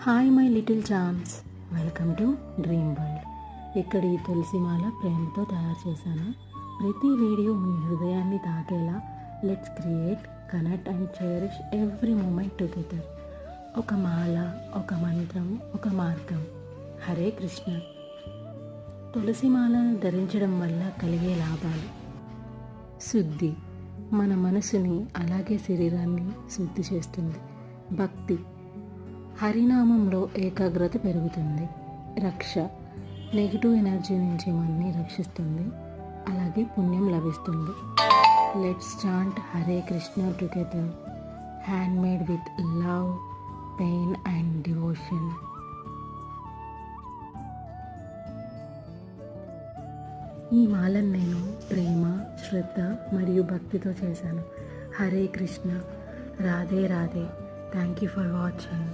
Hi my little charms welcome to dream world ఇక్కడ ఈ తులసిమాల ప్రేమతో తయారు చేశాను. ప్రతి వీడియో మీ హృదయాన్ని తాకేలా let's create connect and cherish every moment together ఒక మాల ఒక మంత్రం ఒక మార్గం. హరే కృష్ణ. తులసిమాలను ధరించడం వల్ల కలిగే లాభాలు. శుద్ధి. మన మనసుని అలాగే శరీరాన్ని శుద్ధి చేస్తుంది. భక్తి. హరినామంలో ఏకాగ్రత పెరుగుతుంది. రక్ష నెగిటివ్ ఎనర్జీ నుంచి మనని రక్షిస్తుంది. అలాగే పుణ్యం లభిస్తుంది. Let's chant Hare Krishna together. Handmade with love pain and devotion. ఈ మాలను నేను ప్రేమ శ్రద్ధ మరియు భక్తితో చేశాను. Hare Krishna. Radhe Radhe. Thank you for watching.